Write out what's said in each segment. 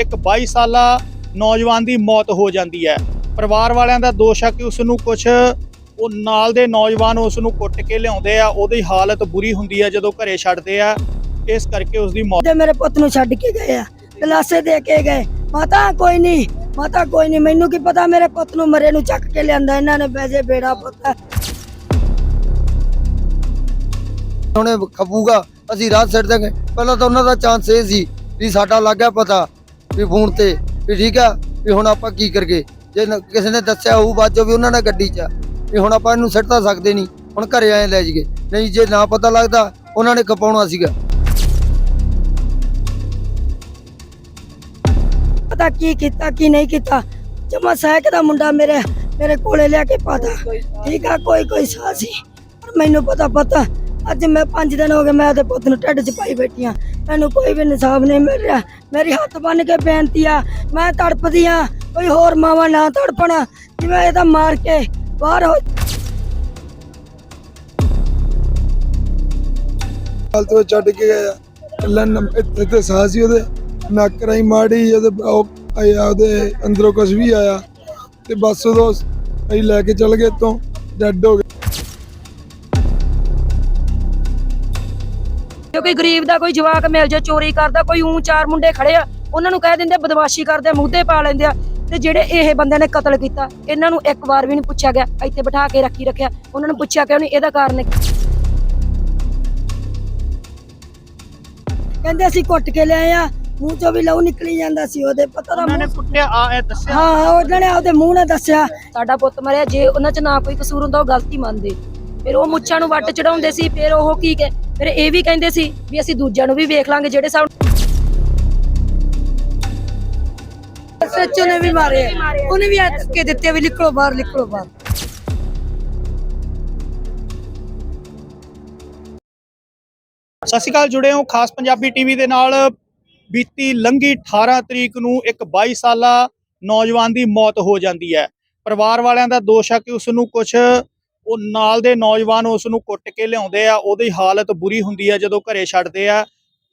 ਇੱਕ 22 ਸਾਲਾ ਨੌਜਵਾਨ ਦੀ ਮੌਤ ਹੋ ਜਾਂਦੀ ਹੈ। ਪਰਿਵਾਰ ਵਾਲਿਆਂ ਦਾ ਦੋਸ਼ ਹੈ ਕਿ ਉਸ ਨੂੰ ਕੁਝ ਉਹ ਨਾਲ ਦੇ ਨੌਜਵਾਨ ਉਸ ਨੂੰ ਕੁੱਟ ਕੇ ਲਿਆਉਂਦੇ ਆ ਉਹਦੀ ਹਾਲਤ ਬੁਰੀ ਹੁੰਦੀ ਹੈ ਜਦੋਂ ਘਰੇ ਛੱਡਦੇ ਆ। ਇਸ ਕਰਕੇ ਉਸ ਦੀ ਮੌਤ ਤੇ ਮੇਰੇ ਪੁੱਤ ਨੂੰ ਛੱਡ ਕੇ ਗਏ ਆ ਗਲਾਸੇ ਦੇ ਕੇ ਗਏ ਮਾਤਾ ਕੋਈ ਨਹੀਂ ਮਾਤਾ ਕੋਈ ਨਹੀਂ ਮੈਨੂੰ ਕੀ ਪਤਾ ਮੇਰੇ ਪੁੱਤ ਨੂੰ ਮਰੇ ਨੂੰ ਚੱਕ ਕੇ ਲਿਆਂਦਾ ਇਹਨਾਂ ਨੇ ਬੈਜੇ ਬੇੜਾ ਪੁੱਤ। ਹੁਣੇ ਖਪੂਗਾ ਅਸੀਂ ਰਾਤ ਛੱਡ ਦਾਂਗੇ ਪਹਿਲਾਂ ਤਾਂ ਉਹਨਾਂ ਦਾ ਚਾਂਸ ਇਹ ਸੀ ਵੀ ਸਾਡਾ ਲੱਗ ਪਤਾ। ਵੀ ਫੋਨ ਤੇ ਵੀ ਠੀਕ ਆ, ਵੀ ਹੁਣ ਆਪਾਂ ਕੀ ਕਰਗੇ ਜੇ ਕਿਸੇ ਨੇ ਦੱਸਿਆ ਹੋਊ ਬਾਅਦ ਵੀ ਉਹਨਾਂ ਨਾਲ ਗੱਡੀ 'ਚ ਵੀ ਹੁਣ ਆਪਾਂ ਇਹਨੂੰ ਸਿੱਟ ਤਾਂ ਸਕਦੇ ਨਹੀਂ, ਹੁਣ ਘਰੇ ਆਏ ਲੈ ਜੀਏ ਨਹੀਂ ਜੇ ਨਾ ਪਤਾ ਲੱਗਦਾ, ਉਹਨਾਂ ਨੇ ਖਪਾਉਣਾ ਸੀਗਾ। ਪਤਾ ਕੀ ਕੀਤਾ, ਕੀ ਨਹੀਂ ਕੀਤਾ? ਜਮਾ ਸਹਿਕ ਦਾ ਮੁੰਡਾ ਮੇਰੇ ਮੇਰੇ ਕੋਲੇ ਲਿਆ ਕੇ ਪਾਤਾ। ਠੀਕ ਆ, ਕੋਈ ਕੋਈ ਸਾਹ ਮੈਨੂੰ ਪਤਾ ਪਤਾ ਅੱਜ ਮੈਂ 5 ਦਿਨ ਹੋ ਗਏ ਮੈਂ ਉਹਦੇ ਪੁੱਤ ਨੂੰ ਢਿੱਡ 'ਚ ਪਾਈ ਬੈਠੀ ਆ ਮੈਨੂੰ ਕੋਈ ਵੀ ਇਨਸਾਫ ਨਹੀਂ ਮਿਲ ਰਿਹਾ। ਮੇਰੀ ਹੱਥ ਬੰਨ ਕੇ ਬੇਨਤੀ ਆ, ਮੈਂ ਤੜਪਦੀ ਆ ਕੋਈ ਹੋਰ ਮਾਵਾ ਨਾ ਤੜਪਣ। ਜਿਵੇਂ ਇਹਦਾ ਮਾਰ ਕੇ ਬਾਹਰ ਹੋ ਹਾਲ ਤੋਂ ਛੱਡ ਕੇ ਗਿਆ ਲੰਨ ਇੱਥੇ ਤੇ ਸਾਹ ਸੀ ਉਹਦੇ। ਨੱਕ ਰਾਈ ਮਾੜੀ ਉਹਦੇ ਉਹ ਆਇਆ, ਉਹਦੇ ਅੰਦਰੋਂ ਕੁਝ ਵੀ ਆਇਆ। ਤੇ ਬਸ ਉਦੋਂ ਅਸੀਂ ਲੈ ਕੇ ਚੱਲ ਗਏ ਤੋਂ ਡੈਡ ਹੋ ਗਏ। ਕਿਉਂਕਿ ਗਰੀਬ ਦਾ ਕੋਈ ਜਵਾਕ ਮਿਲ ਜਾ ਚੋਰੀ ਕਰਦਾ ਕੋਈ ਉਂ ਚਾਰ ਮੁੰਡੇ ਖੜੇ ਆ ਉਹਨਾਂ ਨੂੰ ਕਹਿ ਦਿੰਦੇ ਬਦਮਾਸ਼ੀ ਕਰਦੇ ਮੁੱਦੇ ਪਾ ਲੈਂਦੇ ਆ। ਤੇ ਜਿਹੜੇ ਇਹ ਬੰਦਿਆਂ ਨੇ ਕਤਲ ਕੀਤਾ ਇਹਨਾਂ ਨੂੰ ਇੱਕ ਵਾਰ ਵੀ ਨਹੀਂ ਪੁੱਛਿਆ ਗਿਆ ਇੱਥੇ ਬਿਠਾ ਕੇ ਰੱਖੀ ਰੱਖਿਆ ਉਹਨਾਂ ਨੂੰ ਪੁੱਛਿਆ ਕਿਉਂ ਨਹੀਂ ਇਹਦਾ ਕਾਰਨ ਕੀ? ਕਹਿੰਦੇ ਅਸੀਂ ਕੁੱਟ ਕੇ ਲਿਆਏ ਆ ਮੂੰਹ ਚੋਂ ਵੀ ਲਹੂ ਨਿਕਲੀ ਜਾਂਦਾ ਸੀ ਉਹਦੇ ਪਤਾ ਦਾ ਉਹਨਾਂ ਨੇ ਕੁੱਟਿਆ ਆ ਇਹ ਦੱਸਿਆ। ਹਾਂ ਹਾਂ ਉਹਨਾਂ ਨੇ ਉਹਦੇ ਮੂੰਹ ਨੇ ਦੱਸਿਆ। ਸਾਡਾ ਪੁੱਤ ਮਰਿਆ ਜੇ ਉਹਨਾਂ 'ਚ ਨਾ ਕੋਈ ਕਸੂਰ ਹੁੰਦਾ ਉਹ ਗਲਤੀ ਮੰਨਦੇ। ਫਿਰ ਉਹ ਮੁੱਛਾਂ ਨੂੰ ਵੱਟ ਚੜਾਉਂਦੇ ਸੀ ਫਿਰ ਉਹ ਕੀ ਕਹੇ? ਫਿਰ ਇਹ ਵੀ ਕਹਿੰਦੇ ਸੀ ਵੀ ਅਸੀਂ ਦੂਜਿਆਂ ਨੂੰ ਵੀ ਵੇਖ ਲਾਂਗੇ ਜਿਹੜੇ ਸਾਨੂੰ ਸੱਚੋ ਨੇ ਵੀ ਮਾਰੇ। ਆ। ਉਹਨੇ ਵੀ ਧੱਕੇ ਦਿੱਤੇ ਵੀ ਨਿਕਲੋ ਬਾਹਰ ਨਿਕਲੋ ਬਾਹਰ। ਸਤਿ ਸ਼੍ਰੀ ਅਕਾਲ ਜੁੜੇ ਹੋ ਖਾਸ ਪੰਜਾਬੀ ਟੀਵੀ ਦੇ ਨਾਲ। ਬੀਤੀ ਲੰਘੀ 18 ਤਰੀਕ ਨੂੰ ਇੱਕ 22 ਸਾਲਾ ਨੌਜਵਾਨ ਦੀ ਮੌਤ ਹੋ ਜਾਂਦੀ ਹੈ। ਪਰਿਵਾਰ ਵਾਲਿਆਂ ਦਾ ਦੋਸ਼ ਹੈ ਕਿ ਉਸ ਨੂੰ ਕੁਝ ਉਹ ਨਾਲ ਦੇ ਨੌਜਵਾਨ ਉਸ ਨੂੰ ਕੁੱਟ ਕੇ ਲਿਆਉਂਦੇ ਆ, ਉਹਦੀ ਹਾਲਤ ਬੁਰੀ ਹੁੰਦੀ ਹੈ ਜਦੋਂ ਘਰੇ ਛੱਡਦੇ ਆ,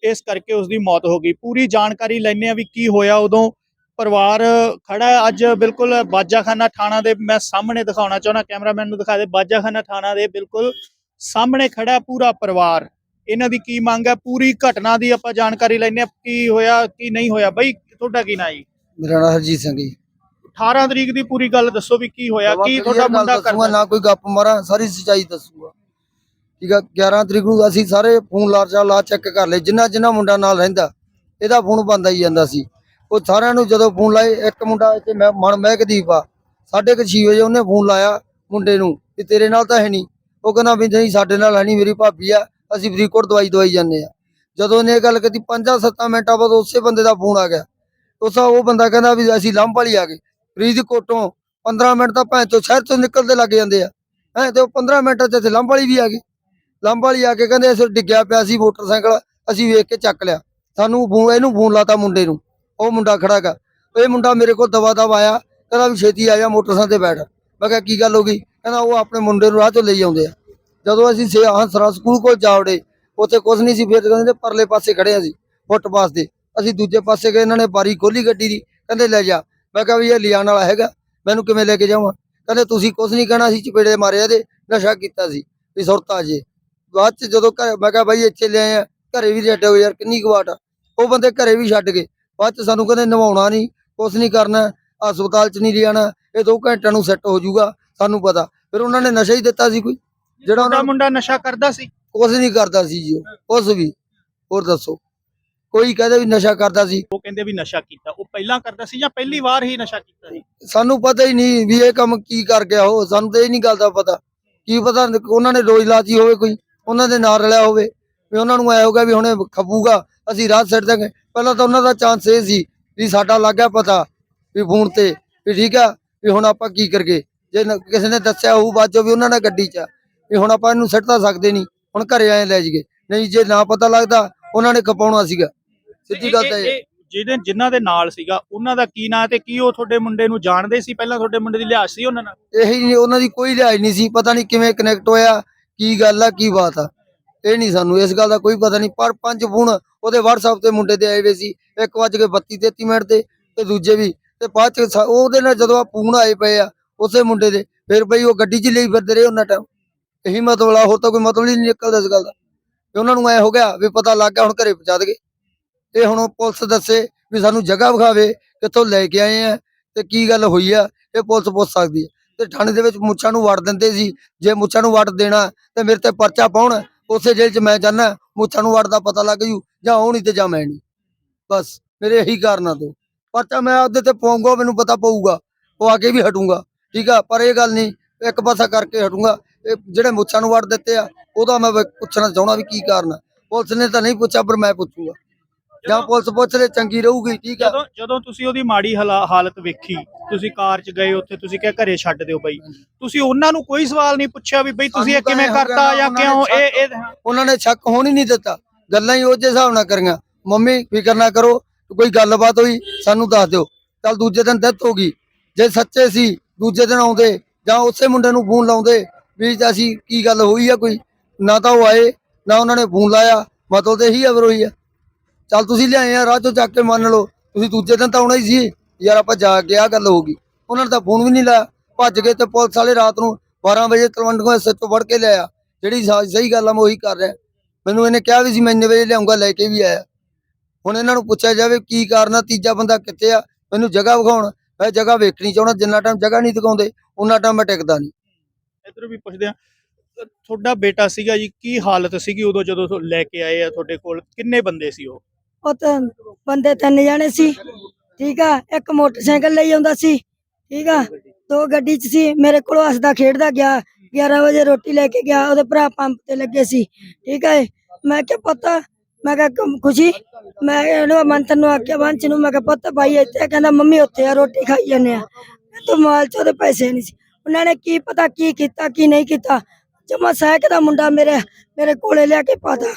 ਇਸ ਕਰਕੇ ਉਸ ਦੀ ਮੌਤ ਹੋ ਗਈ। ਪੂਰੀ ਜਾਣਕਾਰੀ ਲੈਣੇ ਆ ਵੀ ਕੀ ਹੋਇਆ ਉਦੋਂ। ਪਰਿਵਾਰ ਖੜਾ ਅੱਜ ਬਿਲਕੁਲ ਬਾਜਾਖਾਨਾ ਥਾਣਾ ਦੇ, ਮੈਂ ਸਾਹਮਣੇ ਦਿਖਾਉਣਾ ਚਾਹੁੰਦਾ, ਕੈਮਰਾਮੈਨ ਨੂੰ ਦਿਖਾ ਦੇ, ਬਾਜਾਖਾਨਾ ਥਾਣਾ ਦੇ ਬਿਲਕੁਲ ਸਾਹਮਣੇ ਖੜਾ ਪੂਰਾ ਪਰਿਵਾਰ। ਇਹਨਾਂ ਦੀ ਕੀ ਮੰਗ ਹੈ ਪੂਰੀ ਘਟਨਾ ਦੀ ਆਪਾਂ ਜਾਣਕਾਰੀ ਲੈਣੇ ਆ, ਕੀ ਹੋਇਆ, ਕੀ ਨਹੀਂ ਹੋਇਆ? ਬਈ, ਤੁਹਾਡਾ ਕੀ ਨਾਂ ਜੀ? ਮੇਰਾ ਨਾਮ ਹਰਜੀਤ ਸਿੰਘ ਜੀ। 18 ਤਰੀਕ ਦੀ ਪੂਰੀ ਗੱਲ ਦੱਸੋ ਵੀ ਕੀ ਹੋਇਆ ਕੀ ਤੁਹਾਡਾ ਮੁੰਡਾ ਕਰਦਾ? ਨਾ ਕੋਈ ਗੱਪ ਮਾਰਾਂ ਸਾਰੀ ਸੱਚਾਈ ਦੱਸੂਗਾ। ਠੀਕ ਆ 11 ਤਰੀਕ ਨੂੰ ਅਸੀਂ ਸਾਰੇ ਫੋਨ ਲਾ ਚਾ ਲਾ ਚੈੱਕ ਕਰ ਲਏ ਜਿੰਨਾ ਜਿੰਨਾ ਮੁੰਡਾ ਨਾਲ ਰਹਿੰਦਾ ਇਹਦਾ ਫੋਨ ਬੰਦ ਆਈ ਜਾਂਦਾ ਸੀ। ਉਹ ਸਾਰਿਆਂ ਨੂੰ ਜਦੋਂ ਫੋਨ ਲਾਏ ਇੱਕ ਮੁੰਡਾ ਇੱਥੇ ਮੈਂ ਮਨ ਮਹਿਕਦੀਪ ਆ ਸਾਢੇ ਕੁ ਛੇ ਵਜੇ ਉਹਨੇ ਫੋਨ ਲਾਇਆ ਮੁੰਡੇ ਨੂੰ ਵੀ ਤੇਰੇ ਨਾਲ ਤਾਂ ਹੈ ਨਹੀਂ ਉਹ ਕਹਿੰਦਾ ਵੀ ਨਹੀਂ ਸਾਡੇ ਨਾਲ ਹੈ ਨਹੀਂ ਮੇਰੀ ਭਾਬੀ ਆ ਅਸੀਂ ਫਰੀਦਕੋਟ ਦਵਾਈ ਦਵਾਈ ਜਾਂਦੇ ਆ। ਜਦੋਂ ਉਹਨੇ ਇਹ ਗੱਲ ਕੀਤੀ 5-7 ਮਿੰਟਾਂ ਬਾਅਦ ਉਸੇ ਬੰਦੇ ਦਾ ਫੋਨ ਆ ਗਿਆ। ਉਸਾ ਉਹ ਬੰਦਾ ਕਹਿੰਦਾ ਵੀ ਅਸੀਂ ਲੰਬ ਵਾਲੀ ਆ ਗਏ। ਫਰੀਦਕੋਟੋਂ 15 ਮਿੰਟ ਤਾਂ ਭੈਣ ਤੋਂ ਸ਼ਹਿਰ ਤੋਂ ਨਿਕਲਦੇ ਲੱਗ ਜਾਂਦੇ ਆ। ਹੈ, ਤੇ ਉਹ 15 ਮਿੰਟ ਚ ਇੱਥੇ ਲੰਬ ਵਾਲੀ ਵੀ ਆ ਗਈ। ਲੰਬ ਵਾਲੀ ਆ ਕੇ ਕਹਿੰਦੇ ਅਸੀਂ ਡਿੱਗਿਆ ਪਿਆ ਸੀ ਮੋਟਰਸਾਈਕਲ, ਅਸੀਂ ਵੇਖ ਕੇ ਚੱਕ ਲਿਆ। ਸਾਨੂੰ ਫੋਨ, ਇਹਨੂੰ ਫੋਨ ਲਾਤਾ ਮੁੰਡੇ ਨੂੰ। ਉਹ ਮੁੰਡਾ ਖੜਾਗਾ ਇਹ ਮੁੰਡਾ ਮੇਰੇ ਕੋਲ ਦਵਾ ਦਵਾ ਆਇਆ, ਕਹਿੰਦਾ ਵੀ ਛੇਤੀ ਆ ਜਾ ਮੋਟਰਸਾਈਕਲ ਤੇ ਬੈਠ। ਮੈਂ ਕਿਹਾ, ਕੀ ਗੱਲ ਹੋ ਗਈ? ਕਹਿੰਦਾ, ਉਹ ਆਪਣੇ ਮੁੰਡੇ ਨੂੰ ਰਾਹ ਚੋਂ ਲਈ ਆਉਂਦੇ ਆ। ਜਦੋਂ ਅਸੀਂ ਸੇ ਹੰਸਰਾ ਸਕੂਲ ਕੋਲ ਜਾਵੜੇ ਉੱਥੇ ਕੁਝ ਨਹੀਂ ਸੀ, ਫਿਰ ਕਹਿੰਦੇ ਪਰਲੇ ਪਾਸੇ ਖੜੇ ਆ ਸੀ ਫੁੱਟਪਾਥ ਦੇ ਅਸੀਂ ਦੂਜੇ ਪਾਸੇ ਗਏ, ਇਹਨਾਂ ਨੇ ਬਾਰੀ ਖੋਲੀ ਗੱਡੀ ਦੀ, ਕਹਿੰਦੇ, ਲੈ ਜਾ। ਮੈਂ ਕਿਹਾ ਵੀ ਇਹ ਲਿਆਉਣ ਵਾਲਾ ਹੈਗਾ ਮੈਨੂੰ ਕਿਵੇਂ ਲੈ ਕੇ ਜਾਵਾਂ ਕਹਿੰਦੇ ਤੁਸੀਂ ਕੁਝ ਨਹੀਂ ਕਹਿਣਾ ਸੀ ਚਪੇੜੇ ਮਾਰੇ ਇਹਦੇ ਨਸ਼ਾ ਕੀਤਾ ਸੀ ਵੀ ਸੁਰਤ ਜੇ। ਬਾਅਦ ਚ ਜਦੋਂ ਘਰ ਮੈਂ ਕਿਹਾ ਬਾਈ ਇੱਥੇ ਲਿਆਏ ਆ ਘਰੇ ਵੀ ਛੱਡੋ ਯਾਰ ਕਿੰਨੀ ਕੁ ਵਾਟ ਆ। ਉਹ ਬੰਦੇ ਘਰੇ ਵੀ ਛੱਡ ਗਏ। ਬਾਅਦ ਚ ਸਾਨੂੰ ਕਹਿੰਦੇ ਨਵਾਉਣਾ ਨਹੀਂ ਕੁਝ ਨਹੀਂ ਕਰਨਾ ਹਸਪਤਾਲ ਚ ਨਹੀਂ ਲਿਆਣਾ ਇਹ 2 ਘੰਟਿਆਂ ਨੂੰ ਸੈੱਟ ਹੋ ਜਾਊਗਾ ਸਾਨੂੰ ਪਤਾ। ਫਿਰ ਉਹਨਾਂ ਨੇ ਨਸ਼ਾ ਹੀ ਦਿੱਤਾ ਸੀ ਕੋਈ ਜਿਹੜਾ ਉਹਨਾਂ ਮੁੰਡਾ ਨਸ਼ਾ ਕਰਦਾ ਸੀ? ਕੁਝ ਨਹੀਂ ਕਰਦਾ ਸੀ ਜੀ ਉਹ ਕੁਛ ਵੀ। ਹੋਰ ਦੱਸੋ। ਕੋਈ ਕਹਦੇ ਵੀ ਨਸ਼ਾ ਕਰਦਾ ਸੀ। ਉਹ ਕਹਿੰਦੇ ਵੀ ਨਸ਼ਾ ਕੀਤਾ। ਉਹ ਪਹਿਲਾਂ ਕਰਦਾ ਸੀ ਜਾਂ ਪਹਿਲੀ ਵਾਰ ਹੀ ਨਸ਼ਾ ਕੀਤਾ ਸੀ? ਸਾਨੂੰ ਪਤਾ ਹੀ ਨਹੀਂ ਵੀ ਇਹ ਕੰਮ ਕੀ ਕਰ ਗਿਆ ਉਹ। ਸਾਨੂੰ ਤਾਂ ਇਹ ਨਹੀਂ ਗੱਲ ਦਾ ਪਤਾ। ਕੀ ਪਤਾ ਉਹਨਾਂ ਨੇ ਰੋਜ਼ ਲਾਤੀ ਹੋਵੇ ਕੋਈ ਉਹਨਾਂ ਦੇ ਨਾਲ ਰਲਿਆ ਹੋਵੇ। ਵੀ ਉਹਨਾਂ ਨੂੰ ਐ ਹੋਗਾ ਵੀ ਹੁਣੇ ਖਪੂਗਾ ਅਸੀਂ ਰਾਤ ਛੱਡ ਦਾਂਗੇ ਪਹਿਲਾਂ ਤਾਂ ਉਹਨਾਂ ਦਾ ਚਾਂਸ ਇਹ ਸੀ ਵੀ ਸਾਡਾ ਲੱਗ ਗਿਆ ਪਤਾ ਵੀ ਫੋਨ ਤੇ ਵੀ ਠੀਕ ਆ ਵੀ ਹੁਣ ਆਪਾਂ ਕੀ ਕਰਗੇ ਜੇ ਨ- ਕਿਸੇ ਨੇ ਦੱਸਿਆ ਹੋਊ ਬਾਅਦ ਚੋਂ ਵੀ ਉਹਨਾਂ ਨਾਲ ਗੱਡੀ 'ਚ ਵੀ ਹੁਣ ਆਪਾਂ ਇਹਨੂੰ ਸਿੱਟ ਤਾਂ ਸਕਦੇ ਨਹੀਂ ਹੁਣ ਘਰੇ ਆਏ ਲੈ ਜੀਏ ਨਹੀਂ ਜੇ ਨਾ ਪਤਾ ਲੱਗਦਾ ਉਹਨਾਂ ਨੇ ਖਪਾਉਣਾ ਸੀਗਾ। ਸਿੱਧੀ ਗੱਲ ਤਾਂ ਇਹ- ਜਿਹਦੇ ਜਿਨ੍ਹਾਂ ਦੇ ਨਾਲ ਸੀਗਾ ਉਹਨਾਂ ਦਾ ਕੀ ਨਾਂ ਤੇ ਕੀ ਉਹ ਤੁਹਾਡੇ ਮੁੰਡੇ ਨੂੰ ਜਾਣਦੇ ਸੀ? ਪਹਿਲਾਂ ਤੁਹਾਡੇ ਮੁੰਡੇ ਦੀ ਲਿਹਾਜ਼ ਸੀ ਉਹਨਾਂ ਨਾਲ? ਇਹੀ ਨਹੀਂ ਉਹਨਾਂ ਦੀ ਕੋਈ ਲਿਹਾਜ਼ ਨਹੀਂ ਸੀ। ਪਤਾ ਨਹੀਂ ਕਿਵੇਂ ਕਨੈਕਟ ਹੋਇਆ ਕੀ ਗੱਲ ਆ ਕੀ ਬਾਤ ਆ। ਇਹ ਨਹੀਂ ਸਾਨੂੰ ਇਸ ਗੱਲ ਦਾ ਕੋਈ ਪਤਾ ਨਹੀਂ। ਪਰ ਪੰਜ ਫੋਨ ਉਹਦੇ WhatsApp ਤੇ ਮੁੰਡੇ ਦੇ ਆਏ ਵੇ ਸੀ। ਇੱਕ ਵੱਜ ਕੇ 32 33 ਮਿੰਟ ਤੇ ਤੇ ਦੂਜੇ ਵੀ। ਤੇ ਬਾਅਦ ਚ ਸਾ- ਉਹਦੇ ਨਾਲ ਜਦੋਂ ਆ ਫੋਨ ਆਏ ਪਏ ਆ ਉਸੇ ਮੁੰਡੇ ਦੇ। ਫਿਰ ਬਈ ਉਹ ਗੱਡੀ 'ਚ ਹੀ ਲਈ ਫਿਰਦੇ ਰਹੇ ਉਹਨਾਂ ਟਾਈਮ ਇਹੀ ਮਤਲਬ ਆ ਹੋਰ ਤਾਂ ਕੋਈ ਮਤਲਬ ਹੀ ਨਹੀਂ ਨਿਕਲਦਾ ਇਸ ਗੱਲ ਦਾ। ਤੇ ਉਹਨਾਂ ਨੂੰ ਐ ਹੋ ਗਿਆ ਵੀ ਪਤਾ ਲੱਗ ਗਿਆ ਹੁਣ ਘਰੇ ਪਹੁੰਚਾ ਦੇਗੇ। ਇਹ ਹੁਣ ਪੁਲਿਸ ਦੱਸੇ ਵੀ ਸਾਨੂੰ ਜਗ੍ਹਾ ਵਿਖਾਵੇ, ਕਿੱਥੋਂ ਲੈ ਕੇ ਆਏ ਆ ਤੇ ਕੀ ਗੱਲ ਹੋਈ ਆ, ਇਹ ਪੁਲਿਸ ਪੁੱਛ ਸਕਦੀ ਹੈ ਤੇ ਥਾਣੇ ਦੇ ਵਿੱਚ ਮੁੱਛਾਂ ਨੂੰ ਵੜ ਦਿੰਦੇ ਸੀ, ਜੇ ਮੁੱਛਾਂ ਨੂੰ ਵੜ ਦੇਣਾ ਤੇ ਮੇਰੇ ਤੇ ਪਰਚਾ ਪਾਉਣ, ਉਸੇ ਜੇਲ੍ਹ 'ਚ ਮੈਂ ਜਾਣਾ ਮੁੱਛਾਂ ਨੂੰ ਵੜ ਦਾ ਪਤਾ ਲੱਗ ਜੂ, ਜਾਂ ਉਹ ਨਹੀਂ ਤੇ ਜਾਂ ਮੈਂ ਨਹੀਂ। ਬਸ, ਮੇਰੇ ਇਹੀ ਕਾਰਨਾਂ ਤੋਂ। ਪਰਚਾ ਮੈਂ ਉਹਦੇ ਤੇ ਪਾਉਂਗਾ ਮੈਨੂੰ ਪਤਾ ਪਊਗਾ, ਪਵਾ ਕੇ ਵੀ ਹਟੂੰਗਾ, ਠੀਕ ਆ? ਪਰ ਇਹ ਗੱਲ ਨਹੀਂ, ਇੱਕ ਪਾਸਾ ਕਰਕੇ ਹਟੂੰਗਾ, ਇਹ ਜਿਹੜੇ ਮੁੱਛਾਂ ਨੂੰ ਵੜ ਦਿੱਤੇ ਆ, ਉਹਦਾ ਮੈਂ ਪੁੱਛਣਾ ਚਾਹੁੰਦਾ ਵੀ ਕੀ ਕਾਰਨ ਆ। ਪੁਲਿਸ ਨੇ ਤਾਂ ਨਹੀਂ ਪੁੱਛਿਆ, ਪਰ ਮੈਂ ਪੁੱਛੂੰਗਾ। ਜਾਂ ਪੁਲਿਸ ਪੁੱਛ ਲੈ ਚੰਗੀ ਰਹੂਗੀ ਠੀਕ ਆ। ਜਦੋਂ ਜਦੋਂ ਤੁਸੀਂ ਉਹਦੀ ਮਾੜੀ ਹਾਲਾ- ਹਾਲਤ ਵੇਖੀ ਤੁਸੀਂ ਕਾਰ 'ਚ ਗਏ ਉੱਥੇ ਤੁਸੀਂ ਕਿਹਾ ਘਰੇ ਛੱਡ ਦਿਓ ਬਈ। ਤੁਸੀਂ ਉਹਨਾਂ ਨੂੰ ਕੋਈ ਸਵਾਲ ਨਹੀਂ ਪੁੱਛਿਆ ਵੀ ਬਈ ਤੁਸੀਂ ਇਹ ਸਾਨੂੰ ਤਾਂ ਕਿਵੇਂ ਇਹ ਹੋ ਕਰਤਾ ਜਾਂ ਕਿਉਂ ਨੇ ਇਹ ਇਹ ਉਹਨਾਂ ਨੇ ਸ਼ੱਕ ਹੋਣ ਹੀ ਨਹੀਂ ਦਿੱਤਾ। ਗੱਲਾਂ ਹੀ ਉਹ ਜਿਹੇ ਹਿਸਾਬ ਨਾਲ ਕਰੀਆਂ। ਮੰਮੀ ਫਿਕਰ ਨਾ ਕਰੋ ਕੋਈ ਗੱਲਬਾਤ ਹੋਈ ਸਾਨੂੰ ਦੱਸ ਦਿਓ। ਚੱਲ ਦੂਜੇ ਦਿਨ ਡੈਥ ਹੋ ਗਈ। ਜੇ ਸੱਚੇ ਸੀ ਦੂਜੇ ਦਿਨ ਆਉਂਦੇ ਜਾਂ ਉਸੇ ਮੁੰਡੇ ਨੂੰ ਫੋਨ ਲਾਉਂਦੇ ਵੀ ਅਸੀਂ ਕੀ ਗੱਲ ਹੋਈ ਆ ਕੋਈ? ਨਾ ਤਾਂ ਉਹ ਆਏ ਨਾ ਉਹਨਾਂ ਨੇ ਫੋਨ ਲਾਇਆ। ਮਤਲਬ ਤੇ ਇਹੀ ਅਵਰ ਹੋਈ ਆ। ਚੱਲ ਤੁਸੀਂ ਲਿਆਏ ਆ, ਰਾਹ ਚੋਂ ਚੱਕ ਕੇ ਮੰਨ ਲਓ, ਤੁਸੀਂ ਦੂਜੇ ਦਿਨ ਤਾਂ ਆਉਣਾ ਹੀ ਸੀ। ਯਾਰ ਆਪਾਂ ਜਾ ਕੇ ਆ ਗੱਲ ਹੋ ਗਈ। ਉਹਨਾਂ ਨੇ ਤਾਂ ਫੋਨ ਵੀ ਨਹੀਂ ਲਾਇਆ। ਭੱਜ ਗਏ ਤੇ ਪੁਲਿਸ ਵਾਲੇ ਰਾਤ ਨੂੰ 12 ਵਜੇ ਤਲਵੰਡੀਆਂ ਸੱਚੋ ਵੜ ਕੇ ਲਿਆਇਆ ਜਿਹੜੀ ਸਹੀ ਗੱਲ ਆ, ਮੈਂ ਉਹੀ ਕਰ ਰਿਹਾ। ਮੈਨੂੰ ਇਹਨੇ ਕਿਹਾ ਵੀ ਸੀ, ਮੈਂ ਇੰਨੇ ਵਜੇ ਲਿਆਉਂਗਾ, ਲੈ ਕੇ ਵੀ ਆਇਆ। ਹੁਣ ਇਹਨਾਂ ਨੂੰ ਪੁੱਛਿਆ ਜਾਵੇ ਕੀ ਕਾਰਨ ਆ, ਤੀਜਾ ਬੰਦਾ ਕਿੱਥੇ ਆ? ਮੈਨੂੰ ਜਗ੍ਹਾ ਵਿਖਾਉਣ। ਮੈਂ ਜਗ੍ਹਾ ਵੇਖਣੀ ਚਾਹਣਾ ਜਿੰਨਾ ਟਾਈਮ ਜਗ੍ਹਾ ਨਹੀਂ ਦਿਖਾਉਂਦੇ ਉਹਨਾਂ ਟਾਈਮ ਮੈਂ ਟਿਕਦਾ ਨਹੀਂ। ਇਧਰ ਵੀ ਪੁੱਛਦੇ ਆ ਤੁਹਾਡਾ ਬੇਟਾ ਸੀਗਾ ਜੀ, ਕੀ ਹਾਲਤ ਸੀਗੀ ਉਦੋਂ ਜਦੋਂ ਲੈ ਕੇ ਆਏ ਆ ਤੁਹਾਡੇ ਕੋਲ? ਕਿੰਨੇ ਬੰਦੇ ਸੀ ਉਹ? ਉਹ ਤਾਂ ਬੰਦੇ ਤਿੰਨ ਜਾਣੇ ਸੀ, ਠੀਕ ਆ, ਇੱਕ ਮੋਟਰਸਾਈਕਲ ਲਈ ਆਉਂਦਾ ਸੀ, ਠੀਕ ਆ, ਦੋ ਗੱਡੀ 'ਚ ਸੀ, ਮੇਰੇ ਕੋਲ ਹੱਸਦਾ ਖੇਡਦਾ ਗਿਆ 11 ਵਜੇ ਰੋਟੀ ਲੈ ਕੇ ਗਿਆ, ਉਹਦੇ ਭਰਾ ਪੰਪ ਤੇ ਲੱਗੇ ਸੀ, ਠੀਕ ਆ ਮੈਂ ਕਿਹਾ, ਪੁੱਤ, ਮੈਂ ਕਿਹਾ ਖੁਸ਼ੀ? ਮੈਂ ਇਹਨੂੰ ਮੰਤਨ ਨੂੰ ਆਖਿਆ ਵੰਚ ਨੂੰ, ਮੈਂ ਕਿਹਾ, ਪੁੱਤ ਭਾਈ, ਇੱਥੇ ਕਹਿੰਦਾ, ਮੰਮੀ ਉੱਥੇ ਆ, ਰੋਟੀ ਖਾਈ ਜਾਂਦੇ ਆ। ਤੂੰ ਮਾਲ ਚ ਉਹਦੇ ਪੈਸੇ ਨਹੀਂ ਸੀ। ਉਹਨਾਂ ਨੇ ਕੀ ਪਤਾ ਕੀ ਕੀਤਾ, ਕੀ ਨਹੀਂ ਕੀਤਾ। ਜਮਾ ਸਹਿਕ ਦਾ ਮੁੰਡਾ ਮੇਰੇ ਮੇਰੇ ਕੋਲੇ ਲਿਆ ਕੇ ਪਾਤਾ।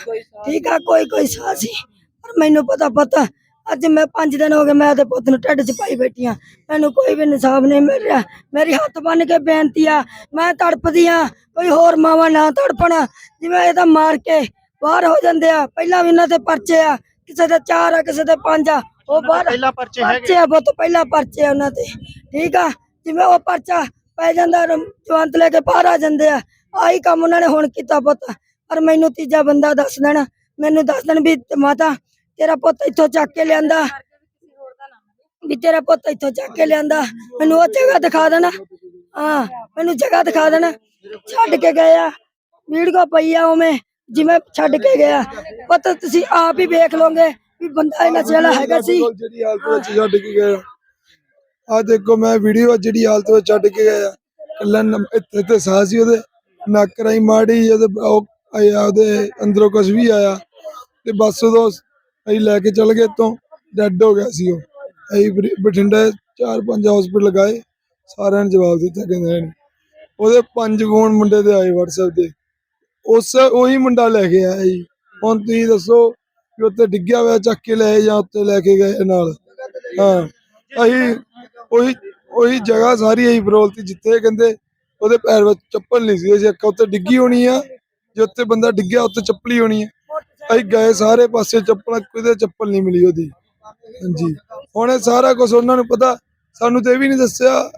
ਠੀਕ ਆ, ਕੋਈ ਕੋਈ ਸਾਹ ਸੀ। ਪਰ ਮੈਨੂੰ ਪਤਾ ਪਤਾ ਅੱਜ ਮੈਂ 5 ਦਿਨ ਹੋ ਗਏ ਮੈਂ ਉਹਦੇ ਪੁੱਤ ਨੂੰ ਢਿੱਡ 'ਚ ਪਾਈ ਬੈਠੀ ਆ ਮੈਨੂੰ ਕੋਈ ਵੀ ਇਨਸਾਫ ਨਹੀਂ ਮਿਲ ਰਿਹਾ। ਮੇਰੀ ਹੱਥ ਬੰਨ ਕੇ ਬੇਨਤੀ ਆ ਮੈਂ ਤੜਪਦੀ ਆ ਕੋਈ ਹੋਰ ਮਾਵਾ ਨਾ ਤੜਪਣ। ਜਿਵੇਂ ਇਹਦਾ ਮਾਰ ਕੇ ਬਾਹਰ ਹੋ ਜਾਂਦੇ ਆ ਪਹਿਲਾਂ ਵੀ ਇਹਨਾਂ ਤੇ ਪਰਚੇ ਆ ਕਿਸੇ ਦੇ ਚਾਰ ਆ ਕਿਸੇ ਦੇ ਪੰਜ ਆ ਉਹ ਬਾਹਰ ਪਹਿਲਾ ਪਰਚੇ ਹੈਗੇ ਪਰਚੇ ਆ ਬਹੁਤ ਪਹਿਲਾਂ ਪਰਚੇ ਆ ਉਹਨਾਂ ਤੇ ਠੀਕ ਆ? ਜਿਵੇਂ ਉਹ ਪਰਚਾ ਪੈ ਜਾਂਦਾ ਜਵੰਤ ਲੈ ਕੇ ਬਾਹਰ ਆ ਜਾਂਦੇ ਆ ਆਹੀ ਕੰਮ ਉਹਨਾਂ ਨੇ ਹੁਣ ਕੀਤਾ ਪੁੱਤ। ਪਰ ਮੈਨੂੰ ਤੀਜਾ ਬੰਦਾ ਦੱਸ ਦੇਣ। ਮੈਨੂੰ ਦੱਸ ਦੇਣ ਵੀ ਮਾਤਾ ਤੇਰਾ ਪੁੱਤ ਇੱਥੋਂ ਚੱਕ ਕੇ ਲਿਆਂਦਾ। ਵੀ ਤੇਰਾ ਪੁੱਤ ਇੱਥੋਂ ਚੱਕ ਕੇ ਲਿਆਂਦਾ। ਮੈਨੂੰ ਉਹ ਜਗ੍ਹਾ ਦਿਖਾ ਦੇਣਾ। ਹਾਂ ਮੈਨੂੰ ਜਗ੍ਹਾ ਦਿਖਾ ਦੇਣਾ। ਛੱਡ ਕੇ ਗਏ ਆ ਵੀਡੀਓ ਪਈ ਆ ਉਵੇਂ ਜਿਵੇਂ ਛੱਡ ਕੇ ਗਿਆ। ਪੁੱਤ ਤੁਸੀਂ ਆਪ ਹੀ ਵੇਖ ਲਓਗੇ ਵੀ ਬੰਦਾ ਇਹਨਾਂ ਵਾਲਾ ਹੈਗਾ ਸੀ। ਜਿਹੜੀ ਹਾਲਤ ਵਿੱਚ ਛੱਡ ਕੇ ਗਿਆ। ਆ ਦੇਖੋ ਮੈਂ ਵੀਡੀਓ ਜਿਹੜੀ ਹਾਲਤ ਵਿੱਚ ਛੱਡ ਕੇ ਗਿਆ। ਕੱਲਾ ਇੱਥੇ ਤੇ ਸਾਹ ਸੀ ਉਹਦੇ। ਨੱਕ ਰਾਈ ਮਾੜੀ ਉਹਦੇ ਉਹ ਆਇਆ ਉਹਦੇ ਅੰਦਰੋਂ ਕੁਝ ਵੀ ਆਇਆ। ਤੇ ਬਸ ਉਦੋਂ ਅਸੀਂ ਲੈ ਕੇ ਚੱਲ ਗਏ ਤੋਂ ਡੈੱਡ ਹੋ ਗਿਆ ਸੀ ਉਹ। ਅਸੀਂ ਬਠਿ- ਬਠਿੰਡੇ ਚਾਰ ਪੰਜ ਹਸਪੀਟਲ ਲਗਾਏ, ਸਾਰਿਆਂ ਨੇ ਜਵਾਬ ਦਿੱਤਾ ਕਹਿੰਦੇ ਨੇ। ਉਹਦੇ ਪੰਜ ਫੋਨ ਮੁੰਡੇ ਦੇ ਆਏ WhatsApp ਤੇ। ਉਸ ਉਹੀ ਮੁੰਡਾ ਲੈ ਕੇ ਆਇਆ ਜੀ। ਹੁਣ ਤੁਸੀਂ ਦੱਸੋ ਕਿ ਉੱਤੇ ਡਿੱਗਿਆ ਹੋਇਆ, ਚੱਕ ਕੇ ਲਏ ਜਾਂ ਉੱਤੇ ਲੈ ਕੇ ਗਏ ਨਾਲ? ਹਾਂ, ਅਸੀਂ ਉਹੀ ਉਹੀ ਜਗ੍ਹਾ ਸਾਰੀ ਅਸੀਂ ਫਰੋਲਤੀ ਜਿੱਥੇ ਕਹਿੰਦੇ। ਉਹਦੇ ਪੈਰ ਵਿੱਚ ਚੱਪਲ ਨਹੀਂ ਸੀ ਜੇ ਉੱਤੇ ਡਿੱਗੀ ਹੋਣੀ ਆ। ਜੇ ਉੱਤੇ ਬੰਦਾ ਡਿੱਗਿਆ ਉੱਤੇ ਚੱਪਲੀ ਹੋਣੀ ਆ। ਅਸੀਂ ਗਏ ਸਾਰੇ ਪਾਸੇ ਚੱਪਲਾਂ ਕਿਤੇ ਚੱਪਲ ਨਹੀਂ ਮਿਲੀ ਉਹਦੀ। ਹਾਂਜੀ। ਹੁਣ ਇਹ ਸਾਰਾ ਕੁਝ ਉਹਨਾਂ ਨੂੰ ਪਤਾ। ਸਾਨੂੰ ਤੇ ਵੀ ਨਹੀਂ ਦੱਸਿਆ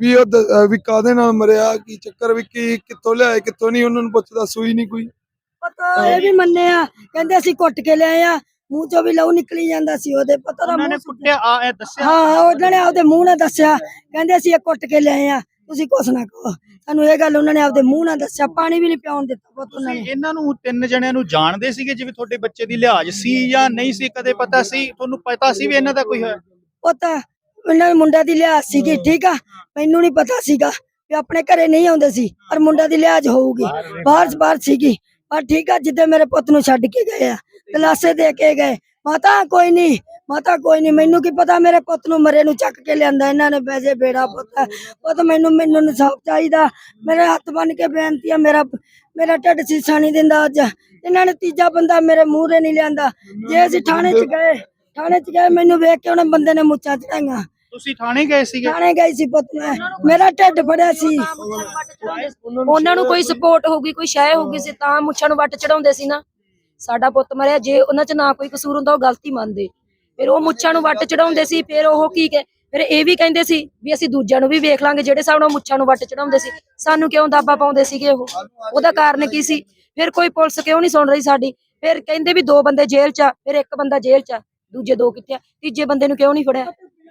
ਵੀ ਉਹ ਦ- ਵੀ ਕਾਦੇ ਨਾਲ ਮਰਿਆ ਕੀ ਚੱਕਰ ਵੀ ਕੀ ਕਿੱਥੋਂ ਲਿਆਏ ਕਿੱਥੋਂ ਨਹੀਂ ਉਹਨਾਂ ਨੂੰ ਪੁੱਛਦਾ ਸੂਈ ਨਹੀਂ ਕੋਈ। ਪਤਾ ਇਹ ਵੀ ਮੰਨੇ ਆ। ਕਹਿੰਦੇ ਅਸੀਂ ਕੁੱਟ ਕੇ ਲਿਆਏ ਆ। ਮੂੰਹ ਚੋਂ ਵੀ ਲਹੂ ਨਿਕਲੀ ਜਾਂਦਾ ਸੀ ਉਹਦੇ ਪਤਾ ਦਾ ਉਹਨਾਂ ਨੇ ਮੂੰਹ ਕੁੱਟਿਆ ਆ ਇਹ ਦੱਸਿਆ। ਹਾਂ ਹਾਂ ਉਹਨਾਂ ਨੇ ਆਪਦੇ ਮੂੰਹ ਨਾਲ ਦੱਸਿਆ। ਕਹਿੰਦੇ ਅਸੀਂ ਇਹ ਕੁੱਟ ਕੇ ਲਿਆਏ ਆ। ਤੁਸੀਂ ਕੁਛ ਨਾ ਕਹੋ। ਸਾਨੂੰ ਇਹ ਗੱਲ ਉਹਨਾਂ ਨੇ ਆਪਦੇ ਮੂੰਹ ਨਾਲ ਦੱਸਿਆ ਪਾਣੀ ਵੀ ਨਹੀਂ ਪਿਆਉਣ ਦਿੱਤਾ ਪੁੱਤ ਉਹਨਾਂ ਨੇ। ਇਹਨਾਂ ਨੂੰ ਤਿੰਨ ਜਣਿਆਂ ਨੂੰ ਜਾਣਦੇ ਸੀਗੇ ਜਿਵੇਂ ਤੁਹਾਡੇ ਬੱਚੇ ਦੀ ਲਿਹਾਜ਼ ਸੀ ਜਾਂ ਨਹੀਂ ਸੀ ਕਦੇ ਪਤਾ ਸੀ? ਤੁਹਾਨੂੰ ਪਤਾ ਸੀ ਵੀ ਇਹਨਾਂ ਦਾ ਕੋਈ ਹੈ ਪੁੱਤ ਉਹਨਾਂ ਦੇ ਮੁੰਡਾ ਦੀ ਲਿਹਾਜ਼ ਸੀਗੀ ਠੀਕ ਆ? ਮੈਨੂੰ ਨਹੀਂ ਪਤਾ ਸੀਗਾ ਵੀ ਆਪਣੇ ਘਰੇ ਨਹੀਂ ਆਉਂਦੇ ਸੀ ਪਰ ਮੁੰਡਾ ਦੀ ਲਿਹਾਜ਼ ਹੋਊਗੀ। ਬਾਹਰ ਬਾਹਰ ਸੀਗੀ। ਪਰ ਠੀਕ ਆ ਜਿੱਦੇ ਮੇਰੇ ਪੁੱਤ ਨੂੰ ਛੱਡ ਕੇ ਗਏ ਆ ਤਲਾਸੇ ਦੇ ਕੇ ਗਏ। ਮਾਤਾ ਕੋਈ ਨਹੀਂ ਮਾਤਾ ਕੋਈ ਨਹੀਂ ਮੈਨੂੰ ਕੀ ਪਤਾ ਮੇਰੇ ਪੁੱਤ ਨੂੰ ਮਰੇ ਨੂੰ ਚੱਕ ਕੇ ਲਿਆਂਦਾ ਇਹਨਾਂ ਨੇ ਬੈਜੇ ਬੇੜਾ ਪੁੱਤ ਪੁੱਤ ਮੈਨੂੰ ਮੈਨੂੰ ਇਨਸਾਫ ਚਾਹੀਦਾ। ਮੇਰੇ ਹੱਥ ਬੰਨ ਕੇ ਬੇਨਤੀ ਆ ਮੇਰਾ ਮੇਰਾ ਢਿੱਡ ਸੀਸਾ ਨਹੀਂ ਦਿੰਦਾ ਅੱਜ। ਇਹਨਾਂ ਨੇ ਤੀਜਾ ਬੰਦਾ ਮੇਰੇ ਮੂਹਰੇ ਨਹੀਂ ਲਿਆਂਦਾ। ਜੇ ਅਸੀਂ ਥਾਣੇ 'ਚ ਗਏ ਥਾਣੇ 'ਚ ਗਏ ਮੈਨੂੰ ਵੇਖ ਕੇ ਉਹਨੇ ਬੰਦੇ ਨੇ ਮੁੱਛਾਂ ਚੜਾਈਆਂ। ਤੁਸੀਂ ਥਾਣੇ ਗਏ ਸੀਗੇ? ਥਾਣੇ ਗਈ ਸੀ ਪੁੱਤ ਮੈਂ। ਮੇਰਾ ਢਿੱਡ ਫੜਿਆ ਸੀ। ਉਹਨਾਂ ਨੂੰ ਕੋਈ ਸਪੋਰਟ ਹੋਊਗੀ ਕੋਈ ਸ਼ੈ ਹੋਊਗੀ ਸੀ ਤਾਂ ਮੁੱਛਾਂ ਨੂੰ ਵੱਟ ਚੜਾਉਂਦੇ ਸੀ ਨਾ। ਸਾਡਾ ਪੁੱਤ ਮਰਿਆ ਜੇ ਉਹਨਾਂ 'ਚ ਨਾ ਕੋਈ ਕਸੂਰ ਹੁੰਦਾ ਉਹ ਗਲਤੀ ਮੰਨਦੇ। ਫਿਰ ਉਹ ਮੁੱਛਾਂ ਨੂੰ ਵੱਟ ਚੜਾਉਂਦੇ ਸੀ ਫਿਰ ਉਹ ਕੀ ਕਹੇ ਫਿਰ ਇਹ ਵੀ ਕਹਿੰਦੇ ਸੀ ਵੀ ਅਸੀਂ ਦੂਜਿਆਂ ਨੂੰ ਵੀ ਵੇਖ ਲਾਂਗੇ ਜਿਹੜੇ ਹਿਸਾਬ ਨਾਲ ਮੁੱਛਾਂ ਨੂੰ ਵੱਟ ਚੜਾਉਂਦੇ ਸੀ ਸਾਨੂੰ ਕਿਉਂ ਦਾਬਾ ਪਾਉਂਦੇ ਸੀਗੇ ਉਹ? ਉਹਦਾ ਕਾਰਨ ਕੀ ਸੀ? ਫਿਰ ਕੋਈ ਪੁਲਿਸ ਕਿਉਂ ਨਹੀਂ ਸੁਣ ਰਹੀ ਸਾਡੀ? ਫਿਰ ਕਹਿੰਦੇ ਵੀ ਦੋ ਬੰਦੇ ਜੇਲ੍ਹ 'ਚ ਆ ਫਿਰ ਇੱਕ ਬੰਦਾ ਜੇਲ੍ਹ 'ਚ ਆ ਦੂਜੇ ਦੋ ਕਿੱਥੇ ਆ? ਤੀਜੇ ਬੰਦੇ ਨੂੰ ਕਿਉਂ ਨਹੀਂ ਫੜਿਆ?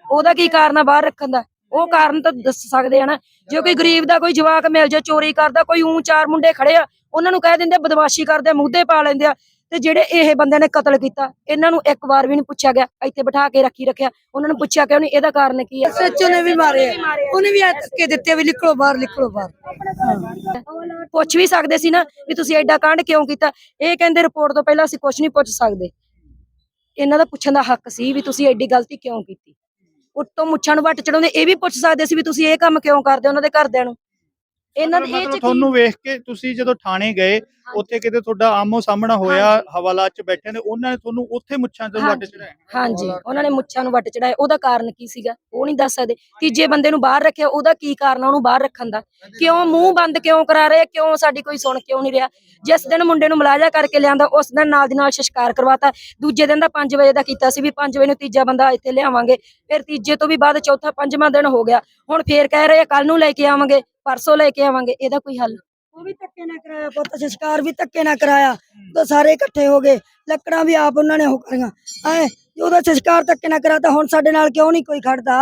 ਉਹਦਾ ਕੀ ਕਾਰਨ ਆ ਬਾਹਰ ਰੱਖਣ ਦਾ? ਉਹ ਕਾਰਨ ਤਾਂ ਦੱਸ ਸਕਦੇ ਆ ਨਾ। ਜੇ ਕੋਈ ਗਰੀਬ ਦਾ ਕੋਈ ਜਵਾਕ ਮਿਲ ਜਾ ਚੋਰੀ ਕਰਦਾ ਕੋਈ ਊਂ ਚਾਰ ਮੁੰਡੇ ਖੜੇ ਆ ਉਹਨਾਂ ਨੂੰ ਕਹਿ ਦਿੰਦੇ ਬਦਮਾਸ਼ੀ ਕਰਦੇ ਆ, ਮੁੱਦੇ ਪਾ ਲੈਂਦੇ ਆ ਤੇ ਜਿਹੜੇ ਇਹ ਬੰਦੇ ਨੇ ਕਤਲ ਕੀਤਾ ਇਹਨਾਂ ਨੂੰ ਇੱਕ ਵਾਰ ਵੀ ਨਹੀਂ ਪੁੱਛਿਆ ਗਿਆ ਇੱਥੇ ਬਿਠਾ ਕੇ ਰੱਖੀ ਰੱਖਿਆ। ਉਹਨਾਂ ਨੂੰ ਪੁੱਛਿਆ ਕਿਉਂ ਨਹੀਂ ਇਹਦਾ ਕਾਰਨ ਕੀ ਹੈ? ਸੱਚੋ ਨੇ ਵੀ ਮਾਰੇ ਉਹਨੇ ਵੀ ਧੱਕੇ ਦਿੱਤੇ ਵੀ ਨਿਕਲੋ ਬਾਹਰ ਨਿਕਲੋ ਬਾਹਰ। ਪੁੱਛ ਵੀ ਸਕਦੇ ਸੀ ਨਾ ਵੀ ਤੁਸੀਂ ਐਡਾ ਕਾਂਡ ਕਿਉਂ ਕੀਤਾ। ਇਹ ਕਹਿੰਦੇ ਰਿਪੋਰਟ ਤੋਂ ਪਹਿਲਾਂ ਅਸੀਂ ਕੁਝ ਨਹੀਂ ਪੁੱਛ ਸਕਦੇ। ਇਹਨਾਂ ਦਾ ਪੁੱਛਣ ਦਾ ਹੱਕ ਸੀ ਵੀ ਤੁਸੀਂ ਐਡੀ ਗਲਤੀ ਕਿਉਂ ਕੀਤੀ। ਉੱਤੋਂ ਮੁੱਛਾਂ ਨੂੰ ਵੱਟ ਚੜਾਉਂਦੇ ਇਹ ਵੀ ਪੁੱਛ ਸਕਦੇ ਸੀ ਵੀ ਤੁਸੀਂ ਇਹ ਕੰਮ ਕਿਉਂ ਕਰਦੇ ਹੋ ਉਹਨਾਂ ਦੇ ਘਰਦਿਆਂ ਨੂੰ। ਇਹਨਾਂ ਦੇ ਇਹ ਕੀ ਤੁਹਾਨੂੰ ਵੇਖ ਕੇ ਤੁਸੀਂ ਜਦੋਂ ਥਾਣੇ ਗਏ ਉੱਥੇ ਕਿਤੇ ਤੁਹਾਡਾ ਆਮੋ ਸਾਹਮਣਾ ਹੋਇਆ ਹਵਾਲਾਤ 'ਚ ਬੈਠੇ ਨੇ ਉਹਨਾਂ ਨੇ ਤੁਹਾਨੂੰ ਉੱਥੇ ਮੁੱਛਾਂ ਤੋਂ ਵੱਟ। ਚੜਾਇਆ। ਹਾਂਜੀ ਉਹਨਾਂ ਨੇ ਮੁੱਛਾਂ ਨੂੰ ਵੱਟ ਚੜਾਇਆ। ਉਹਦਾ ਕਾਰਨ ਕੀ ਸੀਗਾ? ਉਹ ਨਹੀਂ ਦੱਸ ਸਕਦੇ। ਤੀਜੇ ਬੰਦੇ ਨੂੰ ਬਾਹਰ ਰੱਖਿਆ ਉਹਦਾ ਕੀ ਕਾਰਨ ਉਹਨੂੰ ਬਾਹਰ ਰੱਖਣ ਦਾ? ਕਿਉਂ ਮੂੰਹ ਬੰਦ ਕਿਉਂ ਕਰਾ ਰਹੇ? ਕਿਉਂ ਸਾਡੀ ਕੋਈ ਸੁਣ ਕਿਉਂ ਨਹੀਂ ਰਿਹਾ? ਜਿਸ ਦਿਨ ਮੁੰਡੇ ਨੂੰ ਮਲਾਜਾ ਕਰਕੇ ਲਿਆਂਦਾ ਉਸ ਦਿਨ ਨਾਲ ਦੀ ਨਾਲ ਸ਼ਿਸ਼ਕਾਰ ਕਰਵਾਤਾ। ਦੂਜੇ ਦਿਨ ਦਾ 5 ਵਜੇ ਦਾ ਕੀਤਾ ਸੀ ਵੀ 5 ਵਜੇ ਨੂੰ ਤੀਜਾ ਬੰਦਾ ਇੱਥੇ ਲਿਆਵਾਂਗੇ। ਫਿਰ ਤੀਜੇ ਤੋਂ ਵੀ ਬਾਅਦ ਚੌਥਾ ਪੰਜਵਾਂ ਦਿਨ ਹੋ ਗਿਆ। ਹੁਣ ਫੇਰ ਕਹਿ ਰਹੇ ਆ ਕੱਲ ਨੂੰ ਲੈ ਕੇ ਆਵਾਂਗੇ ਪਰਸੋਂ ਲੈ ਕੇ ਆਵਾਂਗੇ। ਇਹਦਾ ਕੋਈ ਹੱਲ? ਉਹ ਵੀ ਧੱਕੇ ਨਾ ਕਰਾਇਆ ਪੁੱਤ ਸੰਸਕਾਰ ਵੀ ਧੱਕੇ ਨਾ ਕਰਾਇਆ। ਤਾਂ ਸਾਰੇ ਇਕੱਠੇ ਹੋ ਗਏ ਲੱਕੜਾਂ ਵੀ ਆਪ ਉਹਨਾਂ ਨੇ ਉਹ ਕਰੀਆਂ। ਐ ਉਹਦਾ ਸੰਸਕਾਰ ਧੱਕੇ ਨਾ ਕਰਾ ਤਾਂ ਹੁਣ ਸਾਡੇ ਨਾਲ ਕਿਉਂ ਨਹੀਂ ਕੋਈ ਖੜਦਾ?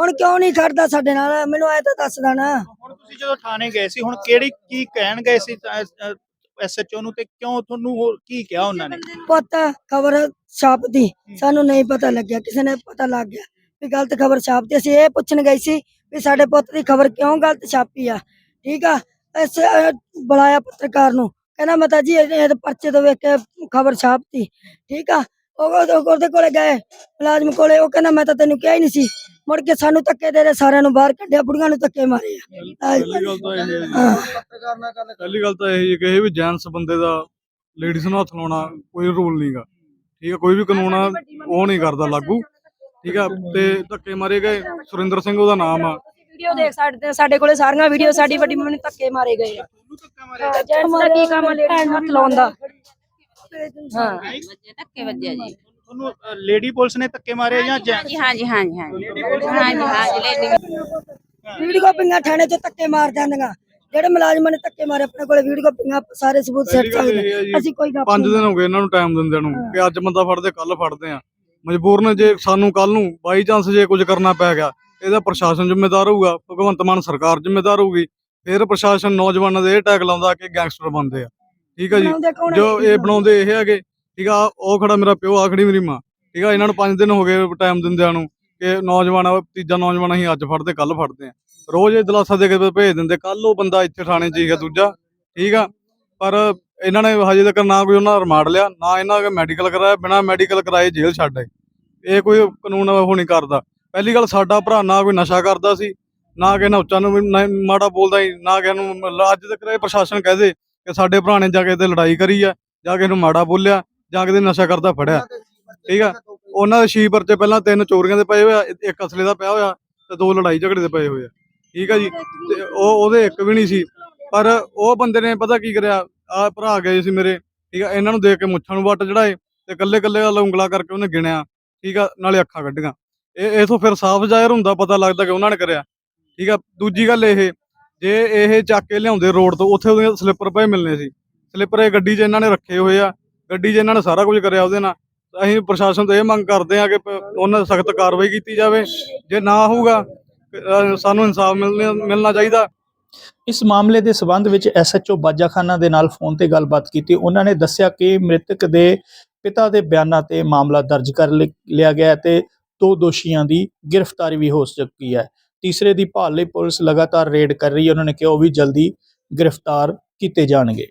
ਹੁਣ ਕਿਉਂ ਨਹੀਂ ਖੜਦਾ ਸਾਡੇ ਨਾਲ? ਮੈਨੂੰ ਐ ਤਾਂ ਦੱਸ ਦੇਣਾ। ਹੁਣ ਤੁਸੀਂ ਜਦੋਂ ਥਾਣੇ ਗਏ ਸੀ ਹੁਣ ਕਿਹੜੀ ਕੀ ਕਹਿਣ ਗਏ ਸੀ ਐਸਐਚਓ ਨੂੰ ਤੇ ਕਿਉਂ ਤੁਹਾਨੂੰ ਹੋਰ ਕੀ ਕਿਹਾ ਉਹਨਾਂ ਨੇ? ਪੁੱਤ ਖਬਰ ਛਾਪਦੀ ਸਾਨੂੰ ਨਹੀਂ ਪਤਾ ਲੱਗਿਆ ਕਿਸੇ ਨੇ ਪਤਾ ਲੱਗ ਗਿਆ ਵੀ ਗਲਤ ਖਬਰ ਛਾਪਦੀ ਅਸੀਂ ਇਹ ਪੁੱਛਣ ਗਈ ਸੀ ਵੀ ਸਾਡੇ ਪੁੱਤ ਦੀ ਖਬਰ ਕਿਉਂ ਗਲਤ ਛਾਪੀ ਆ? ਠੀਕ ਆ? ਇਸ ਅਹ, ਬੁਲਾਇਆ ਪੱਤਰਕਾਰ ਨੂੰ। ਕਹਿੰਦਾ ਮਤਾ ਜੀ ਇਹ ਇਹ ਪਰਚੇ ਤੋਂ ਵੇਖ ਕੇ ਖਬਰ ਛਾਪਤੀ ਠੀਕ ਆ? ਉਹ ਉਹ ਉਹਦੇ ਕੋਲੇ ਗਏ ਮੁਲਾਜ਼ਮ ਕੋਲੇ। ਉਹ ਕਹਿੰਦਾ ਮੈਂ ਤਾਂ ਤੈਨੂੰ ਕਿਹਾ ਹੀ ਨਹੀਂ ਸੀ। ਮੁੜ ਕੇ ਸਾਨੂੰ ਧੱਕੇ ਦੇ ਦੇ ਸਾਰਿਆਂ ਨੂੰ ਬਾਹਰ ਕੱਢਿਆ ਬੁੜੀਆਂ ਨੂੰ ਧੱਕੇ ਮਾਰੇ ਆ। ਪਹਿਲੀ ਗੱਲ ਤਾਂ ਇਹ ਹੈ ਜੀ- ਹਾਂ। ਪੱਤਰਕਾਰ ਨਾਲ ਗੱਲ ਪਹਿਲੀ ਗੱਲ ਤਾਂ ਇਹ ਹੈ ਕਿ ਇਹ ਵੀ ਜੈਂਟਸ ਬੰਦੇ ਦਾ ਲੇਡੀਜ਼ ਨੂੰ ਹੱਥ ਲਾਉਣਾ ਕੋਈ ਰੂਲ ਨਹੀਂਗਾ ਠੀਕ ਹੈ ਕੋਈ ਵੀ ਕਾਨੂੰਨ ਆ ਉਹ ਨਹੀਂ ਕਰਦਾ ਲਾਗੂ। ਠੀਕ ਆ ਤੇ ਧੱਕੇ ਮਾਰੇ ਗਏ। ਸੁਰਿੰਦਰ ਸਿੰਘ ਉਹਦਾ ਨਾਮ ਆ। ਵੀਡੀਓ ਦੇਖ ਸਾਡੇ ਸਾਡੇ ਕੋਲੇ ਸਾਰੀਆਂ ਵੀਡੀਓ ਸਾਡੀ ਵੱਡੀ ਮੰਮੀ ਨੂੰ ਧੱਕੇ ਮਾਰੇ ਗਏ ਆ। ਜੈਂਟਸ ਦਾ ਕੀ ਕੰਮ ਲੇਡੀਜ਼ ਨੂੰ ਹੱਥ ਲਾਉਣ ਦਾ। ਹਾਂ। ਧੱਕੇ ਵੱਜਿਆ ਜੀ। ਤੁਹਾਨੂੰ ਲੇਡੀ ਪੁਲਿਸ ਨੇ ਧੱਕੇ ਮਾਰੇ ਜਾਂ ਜੈਂਟਸ ਜੀ ਹਾਂਜੀ ਹਾਂਜੀ ਹਾਂਜੀ ਹਾਂਜੀ। ਹਾਂਜੀ ਲੇਡੀ ਵੀਡੀਓ ਪਿੰਗਾ ਥਾਣੇ 'ਚ ਧੱਕੇ ਮਾਰ ਜਾਂਦੀਆਂ। ਜਿਹੜੇ ਮੁਲਾਜ਼ਮਾਂ ਨੇ ਧੱਕੇ ਮਾਰੇ ਆਪਣੇ ਕੋਲੇ ਵੀਡੀਓ ਪਿੰਗਾ ਸਾਰੇ ਸਬੂਤ ਗੱਲ ਹੈ ਸਕਦੇ ਜੀ, ਅਸੀਂ ਕੋਈ ਗੱਪ ਪੰਜ ਦਿਨ ਹੋ ਗਏ ਇਹਨਾਂ ਨੂੰ ਟਾਈਮ ਦਿੰਦਿਆਂ ਨੂੰ ਕਿ ਅੱਜ ਬੰਦਾ ਫੜਦੇ ਕੱਲ ਫੜਦੇ ਆ। ਮਜਬੂਰਨ ਜੇ ਸਾਨੂੰ ਕੱਲ ਨੂੰ ਬਾਈ ਚਾਂਸ ਜੇ ਕੁਝ ਕਰਨਾ ਪੈ ਗਿਆ ਇਹਦਾ ਪ੍ਰਸ਼ਾਸਨ ਜ਼ਿੰਮੇਦਾਰ ਹੋਊਗਾ ਭਗਵੰਤ ਮਾਨ ਸਰਕਾਰ ਜ਼ਿੰਮੇਦਾਰ ਹੋਊਗੀ ਫਿਰ ਪ੍ਰਸ਼ਾਸਨ ਨੌਜਵਾਨਾਂ ਦੇ ਇਹ ਟੈਗ ਲਾਉਂਦਾ ਕਿ ਗੈਂਗਸਟਰ ਬਣਦੇ ਆ। ਠੀਕ ਆ ਜੀ? ਜੋ ਇਹ ਬਣਾਉਂਦੇ ਇਹ ਹੈਗੇ ਠੀਕ ਆ ਉਹ ਖੜਾ ਮੇਰਾ ਪਿਓ ਆ ਖੜੀ ਮੇਰੀ ਮਾਂ ਠੀਕ ਆ ਇਹਨਾਂ ਨੂੰ 5 ਦਿਨ ਹੋ ਗਏ ਟਾਈਮ ਦਿੰਦਿਆਂ ਨੂੰ ਕਿ ਨੌਜਵਾਨ ਆ, ਤੀਜਾ ਨੌਜਵਾਨ ਅਸੀਂ ਅੱਜ ਫੜਦੇ ਕੱਲ ਫੜਦੇ ਆ। ਰੋਜ਼ ਇਹ ਦਲਾਸਾ ਦੇ ਕੇ ਭੇਜ ਦਿੰਦੇ ਕੱਲ ਉਹ ਬੰਦਾ ਇੱਥੇ ਥਾਣੇ 'ਚ ਸੀਗਾ ਦੂਜਾ ਠੀਕ ਆ ਪਰ ਇਹਨਾਂ ਨੇ ਹਜੇ ਤੱਕ ਨਾ ਕੋਈ ਉਹਨਾਂ ਦਾ ਰਿਮਾਂਡ ਲਿਆ ਨਾ ਇਹਨਾਂ ਦਾ ਮੈਡੀਕਲ ਕਰਾਇਆ ਬਿਨਾ ਮੈਡੀਕਲ ਕਰਾਏ ਜੇਲ੍ਹ ਛੱਡ ਆਏ। ਇਹ ਕੋਈ ਕਾਨੂੰਨ ਉਹ ਨਹੀਂ ਕਰਦਾ। ਪਹਿਲੀ ਗੱਲ ਸਾਡਾ ਭਰਾ ਨਾ ਕੋਈ ਨਸ਼ਾ ਕਰਦਾ ਸੀ ਨਾ ਕਿਸੇ ਨਾਲ ਉੱਚਾ ਨੂੰ ਨਾ- ਮਾੜਾ ਬੋਲਦਾ ਸੀ ਨਾ ਕਿਸੇ ਨੂੰ ਅੱਜ ਤੱਕ ਇਹ ਪ੍ਰਸ਼ਾਸਨ ਕਹਦੇ ਕਿ ਸਾਡੇ ਭਰਾ ਨੇ ਜਾ ਕੇ ਤੇ ਲੜਾਈ ਕਰੀ ਆ ਜਾਂ ਕਿਸੇ ਨੂੰ ਮਾੜਾ ਬੋਲਿਆ ਜਾਂ ਕਿਤੇ ਨਸ਼ਾ ਕਰਦਾ ਫੜਿਆ। ਠੀਕ ਆ? ਉਹਨਾਂ ਦੇ ਛੇ ਪਰਚੇ ਪਹਿਲਾਂ ਤਿੰਨ ਚੋਰੀਆਂ ਦੇ ਪਏ ਹੋਇਆ ਇੱਕ ਅਸਲੇ ਦਾ ਪਿਆ ਹੋਇਆ ਤੇ ਦੋ ਲੜਾਈ ਝਗੜੇ ਦੇ ਪਏ ਹੋਏ ਆ। ਠੀਕ ਆ ਜੀ? ਤੇ ਉਹ ਉਹਦੇ ਇੱਕ ਵੀ ਨਹੀਂ ਸੀ। ਪਰ ਉਹ ਬੰਦੇ ਨੇ ਪਤਾ ਕੀ ਕਰਿਆ? ਆ ਭਰਾ ਗਏ ਸੀ ਮੇਰੇ ਠੀਕ ਆ? ਇਹਨਾਂ ਨੂੰ ਦੇਖ ਕੇ ਮੁੱਛਾਂ ਨੂੰ ਵੱਟ ਚੜਾਏ ਤੇ ਕੱਲੇ ਕੱਲੇ ਵਾਲਾ ਉਂਗਲਾ ਕਰਕੇ ਉਹਨੇ ਗਿਣਿਆ। ਠੀਕ ਆ? ਨਾਲੇ ਅੱਖਾਂ ਕੱਢੀਆਂ। ਇਹ ਇਥੋਂ ਫਿਰ ਸਾਫ਼ ਜ਼ਾਹਿਰ ਹੁੰਦਾ, ਪਤਾ ਲੱਗਦਾ ਕਿ ਉਹਨਾਂ ਨੇ ਕਰਿਆ। ਠੀਕ ਆ, ਦੂਜੀ ਗੱਲ ਇਹ, ਜੇ ਇਹ ਚੱਕ ਕੇ ਲਿਆਉਂਦੇ ਰੋਡ ਤੋਂ, ਉੱਥੇ ਉਹਦੀਆਂ ਸਲਿੱਪਰ ਪਏ ਮਿਲਨੇ ਸੀ। ਸਲਿੱਪਰ ਇਹ ਗੱਡੀ 'ਚ ਇਹਨਾਂ ਨੇ ਰੱਖੇ ਹੋਏ ਆ, ਗੱਡੀ 'ਚ ਇਹਨਾਂ ਨੇ ਸਾਰਾ ਕੁਝ ਕਰਿਆ ਉਹਦੇ ਨਾਲ। ਅਸੀਂ ਪ੍ਰਸ਼ਾਸਨ ਤੋਂ ਇਹ ਮੰਗ ਕਰਦੇ ਆ ਕਿ ਉਹਨਾਂ ਸਖਤ ਕਾਰਵਾਈ ਕੀਤੀ ਜਾਵੇ। ਜੇ ਨਾ ਹੋਊਗਾ ਸਾਨੂੰ ਇਨਸਾਫ ਮਿਲਣਾ ਚਾਹੀਦਾ। ਇਸ ਮਾਮਲੇ ਦੇ ਸਬੰਧ ਵਿੱਚ ਐਸਐਚਓ ਬਾਜਾਖਾਨਾ ਦੇ ਨਾਲ ਫੋਨ ਤੇ ਗੱਲਬਾਤ ਕੀਤੀ। ਉਹਨਾਂ ਨੇ ਦੱਸਿਆ ਕਿ ਮ੍ਰਿਤਕ ਦੇ ਪਿਤਾ ਦੇ ਬਿਆਨਾਂ ਤੇ ਮਾਮਲਾ ਦਰਜ ਕਰ ਲਿਆ ਗਿਆ ਤੇ ਦੋ ਦੋਸ਼ੀਆਂ ਦੀ ਗ੍ਰਿਫਤਾਰੀ ਵੀ ਹੋ ਚੁੱਕੀ ਹੈ। ਤੀਸਰੇ ਦੀ ਭਾਲ ਲਈ ਪੁਲਿਸ ਲਗਾਤਾਰ ਰੇਡ ਕਰ ਰਹੀ ਹੈ। ਉਹਨਾਂ ਨੇ ਕਿਹਾ ਉਹ ਵੀ ਜਲਦੀ ਗ੍ਰਿਫਤਾਰ ਕੀਤੇ ਜਾਣਗੇ।